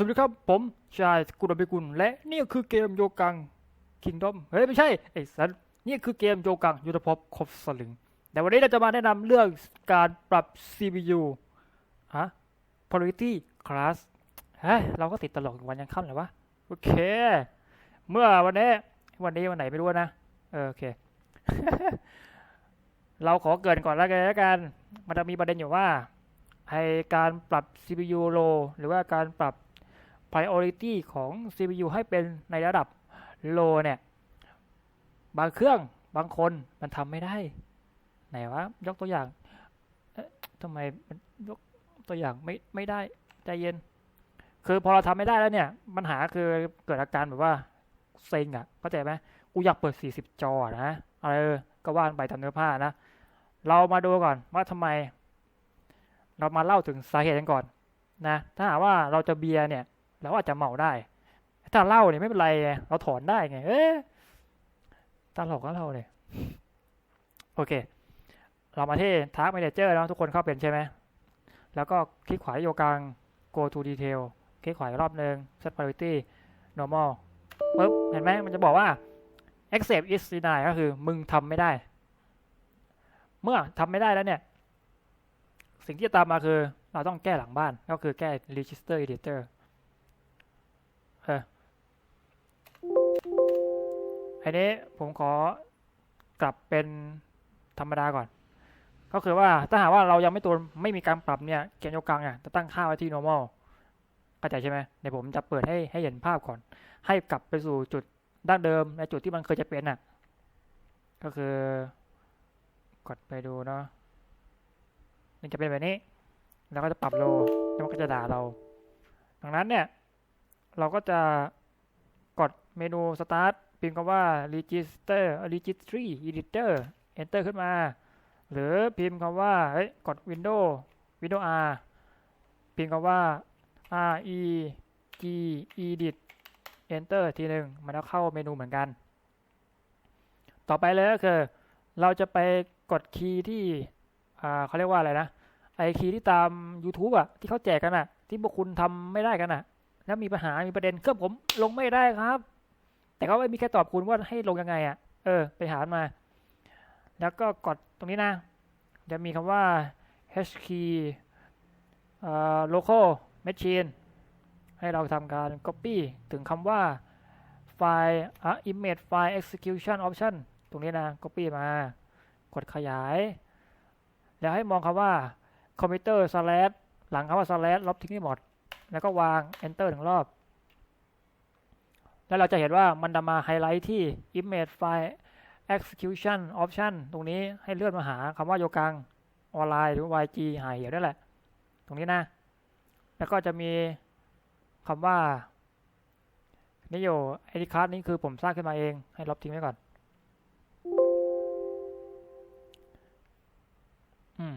สวัสดีครับ ผมชายกุลบิกุลและนี่คือเกมโยกังคิงดอมเฮ้ย ไม่ใช่ ไอ้สันนี่คือเกมโยกังยุทธภพครบสลึง แต่วันนี้เราจะมาแนะนำเรื่องการปรับ CPU ฮะ Priority Class เฮ้ยเราก็ติดตลกวันยังค่ำเลยวะ โอเค เมื่อวันนี้ วันนี้วันไหนไม่รู้นะ เออโอเค เราขอเกินก่อนแล้วกันแล้วกัน มันจะมีประเด็นอยู่ว่าไอการปรับ CPU low หรือว่าการปรับ priority ของ CPU ให้เป็นในระดับ low เนี่ย บางเครื่องบางคนมันทำไม่ได้ ไหนวะ ยกตัวอย่างทำไมมันยกตัวอย่างไม่ไม่ได้ใจเย็น คือพอเราทำไม่ได้แล้วเนี่ยปัญหาคือเกิดอาการแบบว่าเซ็งอะเข้าใจไหมกูอยากเปิด 40 จออะนะเออก็ว่านไปตามเนื้อผ้านะ เรามาดูก่อนว่าทำไม เรามาเล่าถึงสาเหตุกันก่อนนะ ถ้าหากว่าเราจะเบียร์เนี่ย เราอาจจะเมาได้ ถ้าเล้าเนี่ยไม่เป็นไรไงเราถอนได้ไง เอ๊ะตลกก็เราเนี่ยโอเค เรามาที่ Task Manager แล้วทุกคนเข้าเป็นใช่ไหม แล้วก็คลิกขวาโยกลาง Go to Detail คลิกขวารอบหนึ่ง Set Priority Normal ปึ๊บ เห็นไหมมันจะบอกว่า Accept is denied ก็คือมึงทำไม่ได้ เมื่อทำไม่ได้แล้วเนี่ย สิ่งที่จะตามมาคือ เราต้องแก้หลังบ้าน ก็คือแก้ Register Editor อออันนี้ผมขอกลับเป็นธรรมดาก่อน ก็คือว่าถ้าหากว่าเรายังไม่ตัวไม่มีการปรับเนี่ยเกณฑ์ยกังเนี่ยจะตั้งค่าไว้ที่ normal เข้าใจใช่ไหมเดี๋ยวผมจะเปิดให้ให้เห็นภาพก่อน ให้กลับไปสู่จุดดั้งเดิมในจุดที่มันเคยจะเป็นน่ะ ก็คือกดไปดูเนาะมันจะเป็นแบบนี้ แล้วก็จะปรับโล แล้วมันก็จะด่าเรา ดังนั้นเนี่ย เราก็จะกดเมนู start พิมพ์คำว่า register registry editor enter ขึ้นมา หรือพิมพ์คำว่า เฮ้ย กด Windows Windows R พิมพ์คำว่า R E G edit enter ทีหนึ่งมันจะเข้าเมนูเหมือนกัน ต่อไปเลยก็คือ เราจะไปกดคีย์ที่อ่าเขาเรียกว่าอะไรนะ ไอคีย์ที่ตาม YouTube อะ ที่เขาแจกกันอะ ที่พวกคุณทำไม่ได้กันอะ แล้วมีปัญหา มีประเด็นเครื่องผมลงไม่ได้ครับ แต่ก็ไม่มีแค่ตอบคุณว่าให้ลงยังไงอะ เออ ไปหามา แล้วก็กดตรงนี้นะ จะมีคำว่า h key เอ่อ local machine ให้เราทำการ copy ถึงคำว่าไฟล์อะ image file execution option ตรงนี้นะ copy มา กดขยาย แล้วให้มองคำว่า computer slash หลังคำว่า slash ลบทิ้งให้หมด แล้วก็วาง enter หนึ่งรอบ แล้วเราจะเห็นว่ามันจะมาไฮไลท์ที่ image file execution option ตรงนี้ให้เลื่อนมาหาคำว่าโยกังออนไลน์หรือ YG หายเหี่ยวนั่นแหละ ตรงนี้นะ แล้วก็จะมีคำว่านี่อยู่ไอดีคาร์ดนี้คือผมสร้างขึ้นมาเอง ให้ลบทิ้งไว้ก่อน อืม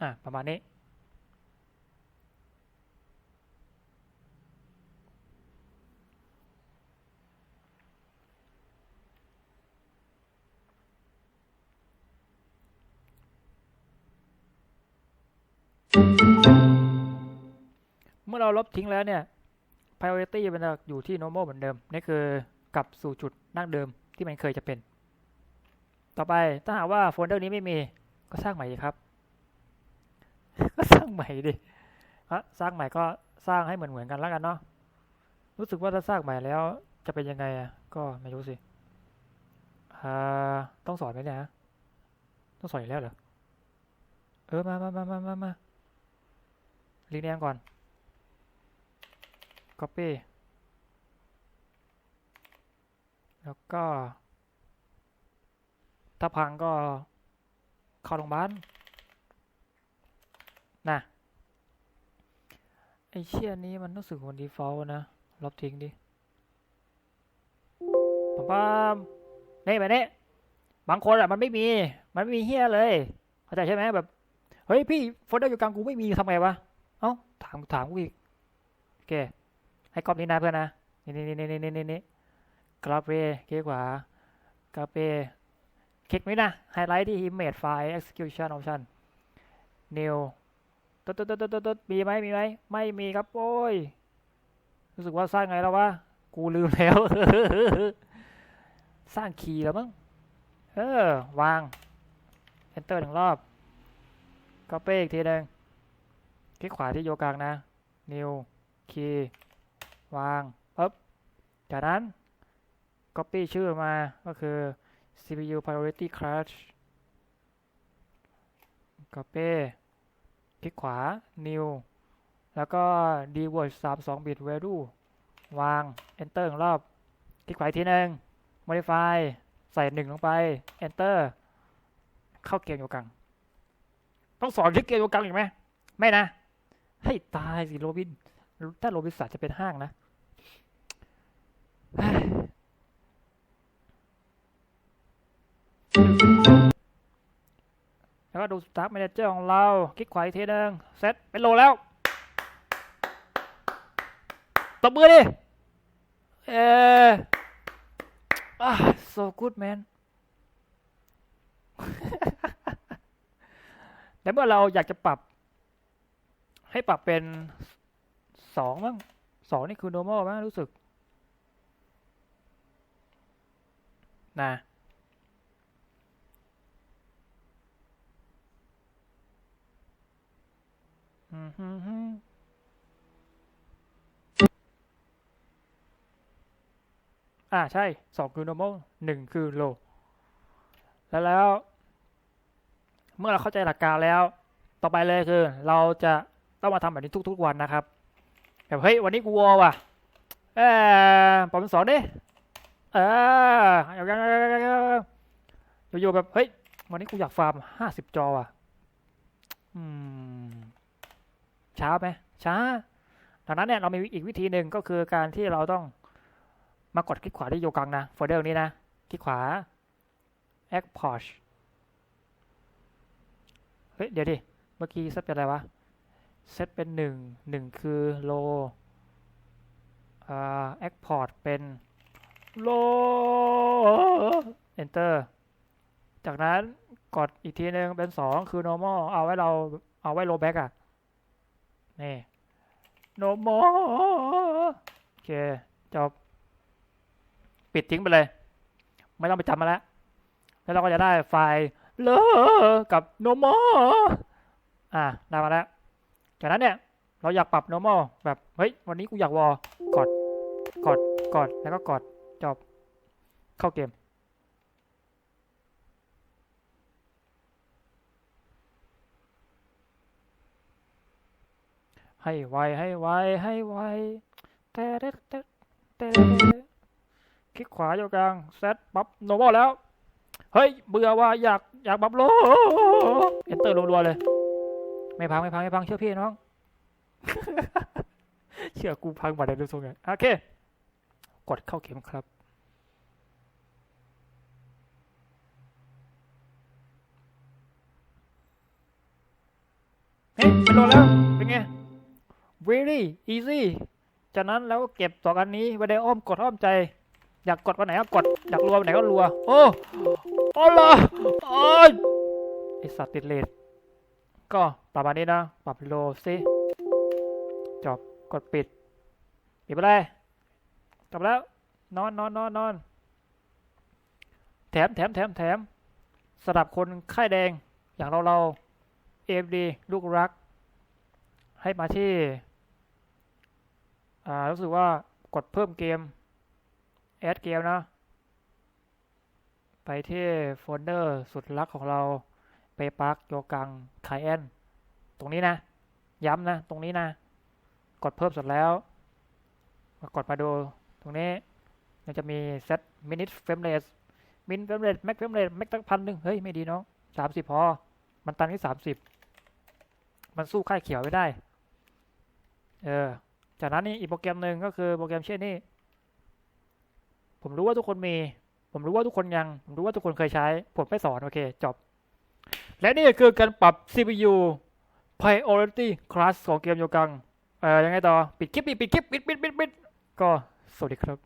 อะ ประมาณนี้ เมื่อเราลบทิ้งแล้วเนี่ย priority มันจะอยู่ที่ normal เหมือนเดิม นี่คือกลับสู่จุดดั้งเดิมที่มันเคยจะเป็น ต่อไปถ้าหากว่าโฟลเดอร์นี้ไม่มีก็สร้างใหม่ดีครับ ก็สร้างใหม่ดิก็สร้างใหม่ก็สร้างให้เหมือนเหมือนกันแล้วกันเนาะ รู้สึกว่าถ้าสร้างใหม่แล้วจะเป็นยังไงอะ ก็ไม่รู้สิอ่าต้องสอนไหมเนี่ยต้องสอนอีกแล้วเหรอ เออ มามามามามามา รีแนมก่อน copy แล้วก็ ถ้าพังก็เข้าโรงพยาบาลนะไอเชี่ยนี้มันรู้สึกวันดีฟอลนะ ลบทิ้งดิปั๊มปั๊มนี่แบบนี้บางคนอะมันไม่มี มันไม่มีเฮียเลย เข้าใจใช่ไหมแบบ เฮ้ยพี่โฟลเดอร์อยู่กลางกูไม่มีทำไงวะ ถามถามกูอีกโอเค ให้กรอบนี้นะเพื่อนนะนี่นี่นี่นี่นี่นี่นี่กราฟเวคลิกขวากราฟเวคลิกนี้นะไฮไลท์ที่ image file execution option new ตตึ๊ดตึ๊ดตึ๊ดตดตดตดมีไหมมีไหมไม่มีครับโอ้ยรู้สึกว่าสร้างไงแล้ววะกูลืมแล้ว สร้างคีย์แล้วมั้งเออ วาง enter หนึ่งรอบ copy อีกทีหนึ่ง คลิกขวาที่โยกลางนะ new key วางปึ๊บจากนั้น copy ชื่อมาก็คือ CPU priority class copy คลิกขวา new แล้วก็ dword 32 bit value วาง enter หนึ่งรอบ คลิกขวาทีหนึ่ง modify ใส่หนึ่งลงไป enter เข้าเกมโยกัง ต้องสอนชื่อเกมโยกังอีกไหม ไม่นะ ให้ตายสิโรบิน ถ้าโรบินสันจะเป็นห้างนะแล้วก็ดู Start Manager ของเรา คลิกขวาอีกทีนึงเซตเป็นโลแล้วตบมือดิ เอออะ so good man แล้วเมื่อเราอยากจะปรับ ให้ปรับเป็นสองมั้งสองนี่คือ normal มั้งรู้สึกนะอืมฮึ่มฮึ่มอ่าใช่สองคือ normal หนึ่งคือ low แล้วแล้ว เมื่อเราเข้าใจหลักการแล้ว ต่อไปเลยคือ เราจะ ต้องมาทำแบบนี้ทุก ๆ วันนะครับแบบเฮ้ยวันนี้กูวอว่ะเออผมสอนดิเอออยู่ๆแบบเฮ้ยวันนี้กูอยากฟาร์มห้าสิบจอว่ะอืมช้าไหมช้าดังนั้นเนี่ยเรามีอีกวิธีหนึ่งก็คือการที่เราต้องมากดคลิกขวาที่โยกังนะโฟลเดอร์นี้นะคลิกขวา export เฮ้ยเดี๋ยวดิ เมื่อกี้เซตเป็นอะไรวะ เซตเป็นหนึ่งหนึ่งคือ low อ่า export เป็น low enter จากนั้นกดอีกทีหนึ่งเป็นสองคือ normal เอาไว้เราเอาไว้ low back อะ นี่ normal โอเค จบ ปิดทิ้งไปเลย ไม่ต้องไปจำมาแล้ว แล้วเราก็จะได้ไฟล์เลอกับ normal อ่าได้มาแล้ว จากนั้นเนี่ยเราอยากปรับ normal แบบเฮ้ยวันนี้กูอยากวอลกดกดกดแล้วก็กดจบเข้าเกม ให้ไวให้ไวให้ไวแต่เด็ดแต่คลิกขวาอยู่กลางเซตปั๊บ normal แล้ว เฮ้ย เบื่อว่าอยากอยากปรับโล enter รัวๆเลย ไม่พังไม่พังไม่พังเชื่อพี่น้อง เชื่อกูพังบัตรดูทรงไงโอเค กดเข้าเกมครับ เฮ้ยเป็นโลแล้ว เป็นไง very easy จากนั้นแล้วก็เก็บสองอันนี้ไว้ในอ้อมกดอ้อมใจ อยากกดวันไหนก็กด อยากรัววันไหนก็รัว โอ้โอ้ล่ะโอ้ยไอสัตว์ติดเลท ก็ประมาณนี้นะ ปรับโลสิจบ กดปิด ปิดไปเลยจบแล้ว นอนนอนนอนนอน แถมแถมแถมแถมสำหรับคนไข้แดง อย่างเราเราเอฟดีลูกรัก ให้มาที่ อ่า รู้สึกว่ากดเพิ่มเกม แอดเกมนะ ไปที่โฟลเดอร์สุดรักของเรา ไปปักโยกังไคแอนตรงนี้นะ ย้ำนะ ตรงนี้นะ กดเพิ่มสร็จแล้วมากดมาดู ตรงนี้มันจะมีเซตมินิเฟมเรทมินเฟมเรทแม็กเฟมเรทแม็กตั้งพันหนึ่งเฮ้ย ไม่ดีน้องสามสิบพอ มันตันที่สามสิบมันสู้ค่ายเขียวไม่ได้ เออ จากนั้นนี่อีกโปรแกรมหนึ่งก็คือโปรแกรมเช่นนี้ ผมรู้ว่าทุกคนมี ผมรู้ว่าทุกคนยัง ผมรู้ว่าทุกคนเคยใช้ ผมไม่สอน โอเค จบ และนี่คือการปรับ CPU priority class ของเกมโยกัง เอ่อ ยังไงต่อ ปิดคลิปดิปิดคลิป ปิดปิดปิดปิดก็ สวัสดีครับ